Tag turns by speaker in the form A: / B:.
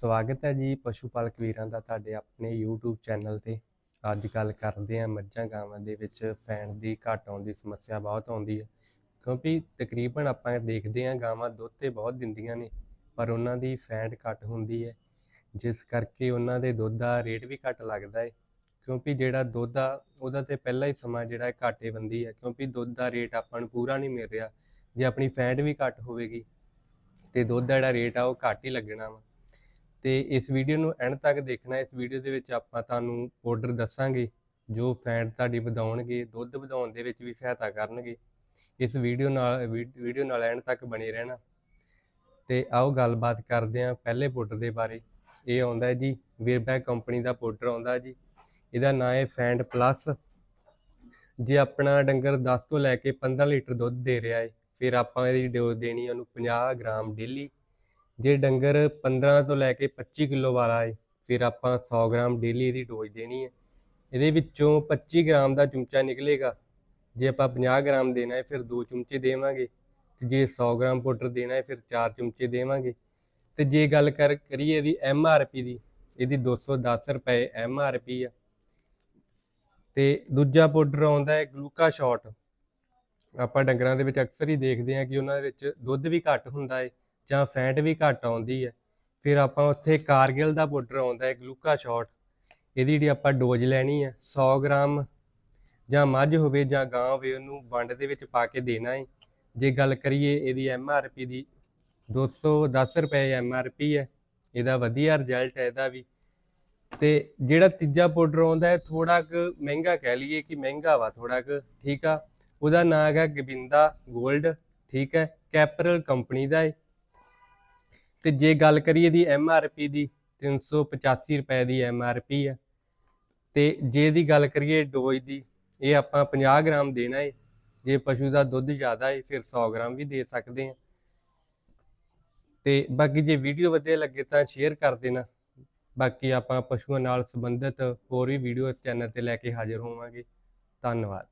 A: ਸਵਾਗਤ ਹੈ ਜੀ ਪਸ਼ੂ ਪਾਲਕ ਵੀਰਾਂ ਦਾ ਤੁਹਾਡੇ ਆਪਣੇ YouTube ਚੈਨਲ ਤੇ। ਅੱਜ ਗੱਲ ਕਰਦੇ ਹਾਂ ਮੱਝਾਂ ਗਾਵਾਂ ਦੇ ਵਿੱਚ ਫੈਨ ਦੀ ਘੱਟ ਆਉਣ ਦੀ ਸਮੱਸਿਆ ਬਹੁਤ ਆਉਂਦੀ ਹੈ। ਕਿਉਂਕਿ ਤਕਰੀਬਨ ਆਪਾਂ ਦੇਖਦੇ ਹਾਂ ਗਾਵਾਂ ਦੁੱਧ ਤੇ ਬਹੁਤ ਦਿੰਦੀਆਂ ਨੇ, ਪਰ ਉਹਨਾਂ ਦੀ ਫੈਂਟ ਘੱਟ ਹੁੰਦੀ ਹੈ। ਜਿਸ ਕਰਕੇ ਉਹਨਾਂ ਦੇ ਦੁੱਧ ਦਾ ਰੇਟ ਵੀ ਘੱਟ ਲੱਗਦਾ ਹੈ। ਕਿਉਂਕਿ ਜਿਹੜਾ ਦੁੱਧ ਆ, ਉਹਦਾ ਤੇ ਪਹਿਲਾ ਹੀ ਸਮਾਂ ਜਿਹੜਾ ਹੈ ਘਾਟੇ ਬੰਦੀ ਹੈ। ਕਿਉਂਕਿ ਦੁੱਧ ਦਾ ਰੇਟ ਆਪਾਂ ਨੂੰ ਪੂਰਾ ਨਹੀਂ ਮਿਲ ਰਿਹਾ। ਜੇ ਆਪਣੀ ਫੈਂਟ ਵੀ ਘੱਟ ਹੋਵੇਗੀ, ਤੇ ਦੁੱਧ ਦਾ ਜਿਹੜਾ ਰੇਟ ਆ, ਉਹ ਘੱਟ ਹੀ ਲੱਗਣਾ ਵਾ। ਤੇ ਇਸ ਵੀਡੀਓ ਨੂੰ ਐਂਡ ਤੱਕ ਦੇਖਣਾ, ਇਸ ਵੀਡੀਓ ਦੇ ਵਿੱਚ ਆਪਾਂ ਤੁਹਾਨੂੰ ਪਾਊਡਰ ਦੱਸਾਂਗੇ, ਜੋ ਫੈਟ ਤੁਹਾਡੀ ਵਧਾਉਣਗੇ, ਦੁੱਧ ਵਧਾਉਣ ਦੇ ਵਿੱਚ ਵੀ ਸਹਾਇਤਾ ਕਰਨਗੇ। ਇਸ ਵੀਡੀਓ ਨਾਲ ਵੀਡੀਓ ਨਾਲ ਐਂਡ ਤੱਕ ਬਣੇ ਰਹਿਣਾ। ਤੇ ਆਓ ਗੱਲਬਾਤ ਕਰਦੇ ਹਾਂ ਪਹਿਲੇ ਪਾਊਡਰ ਦੇ ਬਾਰੇ। ਇਹ ਆਉਂਦਾ ਹੈ ਜੀ ਵੀਰਬੈਕ ਕੰਪਨੀ ਦਾ ਪਾਊਡਰ ਆਉਂਦਾ ਜੀ। ਇਹਦਾ ਨਾਂ ਹੈ ਫੈਂਟ ਪਲੱਸ ਜੇ ਆਪਣਾ ਡੰਗਰ 10 ਤੋਂ ਲੈ ਕੇ 15 ਲੀਟਰ ਦੁੱਧ ਦੇ ਰਿਹਾ ਹੈ, ਫਿਰ ਆਪਾਂ ਇਹਦੀ ਡੋਜ਼ ਦੇਣੀ ਉਹਨੂੰ 50 ਗ੍ਰਾਮ ਡੇਲੀ ਜੇ ਡੰਗਰ 15 ਤੋਂ ਲੈ ਕੇ 25 ਕਿਲੋ ਵਾਲਾ ਹੈ ਫਿਰ ਆਪਾਂ 100 ਗ੍ਰਾਮ ਡੇਲੀ ਇਹਦੀ ਡੋਜ਼ ਦੇਣੀ ਹੈ ਇਹਦੇ ਵਿੱਚੋਂ 25 ਗ੍ਰਾਮ ਦਾ ਚਮਚਾ ਨਿਕਲੇਗਾ। ਜੇ ਆਪਾਂ 50 ਗ੍ਰਾਮ ਦੇਣਾ ਹੈ ਫਿਰ 2 ਚਮਚੇ ਦੇਵਾਂਗੇ। ਤੇ ਜੇ 100 ਗ੍ਰਾਮ ਪਾਊਡਰ ਦੇਣਾ ਹੈ ਫਿਰ 4 ਚਮਚੇ ਦੇਵਾਂਗੇ। ਤੇ ਜੇ ਗੱਲ ਕਰ, ਕਰੀਏ ਇਹਦੀ ਐਮ ਆਰ ਪੀ ਦੀ, ਇਹਦੀ 210 ਰੁਪਏ ਐਮ ਆਰ ਪੀ ਆ। ਤੇ ਦੂਜਾ ਪਾਊਡਰ ਆਉਂਦਾ ਹੈ ਗਲੂਕਾ ਸ਼ਾਟ। ਆਪਾਂ ਡੰਗਰਾਂ ਦੇ ਵਿੱਚ ਅਕਸਰ ਹੀ ਦੇਖਦੇ ਹਾਂ ਕਿ ਉਹਨਾਂ ਦੇ ਵਿੱਚ ਦੁੱਧ ਵੀ ਘੱਟ ਹੁੰਦਾ ਹੈ ਜਾਂ ਫੈਟ ਵੀ ਘੱਟ ਆਉਂਦੀ ਹੈ, ਫਿਰ ਆਪਾਂ ਉੱਥੇ ਕਾਰਗਿਲ ਦਾ ਪਾਊਡਰ ਆਉਂਦਾ ਹੈ, ਗਲੂਕਾ ਸ਼ਾਟ, ਇਹਦੀ ਜਿਹੜੀ ਆਪਾਂ ਡੋਜ਼ ਲੈਣੀ ਹੈ 100 ਗ੍ਰਾਮ ਜਾਂ ਮੱਝ ਹੋਵੇ ਜਾਂ ਗਾਂ ਹੋਵੇ, ਉਹਨੂੰ ਵੰਡ ਦੇ ਵਿੱਚ ਪਾ ਕੇ ਦੇਣਾ ਹੈ। ਜੇ ਗੱਲ ਕਰੀਏ ਇਹਦੀ ਐਮ ਆਰ ਪੀ ਦੀ 210 ਰੁਪਏ ਐਮ ਆਰ ਪੀ ਹੈ, ਇਹਦਾ ਵਧੀਆ ਰਿਜ਼ਲਟ ਹੈ ਇਹਦਾ ਵੀ। ਤੇ ਜਿਹੜਾ ਤੀਜਾ ਪਾਊਡਰ ਆਉਂਦਾ ਹੈ ਥੋੜਾ ਕੁ ਮਹਿੰਗਾ ਕਹਿ ਲਈਏ ਕਿ ਮਹਿੰਗਾ ਵਾ ਥੋੜਾ ਕੁ, ਠੀਕ ਆ? ਉਹਦਾ ਨਾਮ ਹੈਗਾ ਗੋਬਿੰਦਾ 골ਡ ਠੀਕ ਹੈ? ਕੈਪਰਲ ਕੰਪਨੀ ਦਾ ਹੈ। ਤੇ ਜੇ ਗੱਲ ਕਰੀਏ ਦੀ ਐਮ ਆਰ ਪੀ ਦੀ 385 ਰੁਪਏ ਦੀ ਐਮ ਆਰ ਪੀ ਹੈ ਤੇ ਜੇ ਦੀ ਗੱਲ ਕਰੀਏ ਡੋਜ਼ ਦੀ, ਇਹ ਆਪਾਂ 50 ਗ੍ਰਾਮ ਦੇਣਾ ਹੈ ਜੇ ਪਸ਼ੂ ਦਾ ਦੁੱਧ ਜ਼ਿਆਦਾ ਹੈ ਫਿਰ 100 ਗ੍ਰਾਮ ਵੀ ਦੇ ਸਕਦੇ ਹਾਂ ਤੇ ਬਾਕੀ ਜੇ ਵੀਡੀਓ ਵਧੀਆ ਲੱਗੇ ਤਾਂ ਸ਼ੇਅਰ ਕਰ ਦੇਣਾ। ਬਾਕੀ ਆਪਾਂ ਪਸ਼ੂਆਂ ਨਾਲ ਸੰਬੰਧਿਤ ਹੋਰ ਵੀ ਵੀਡੀਓ ਇਸ ਚੈਨਲ ਤੇ ਲੈ ਕੇ ਹਾਜ਼ਰ ਹੋਵਾਂਗੇ। ਧੰਨਵਾਦ।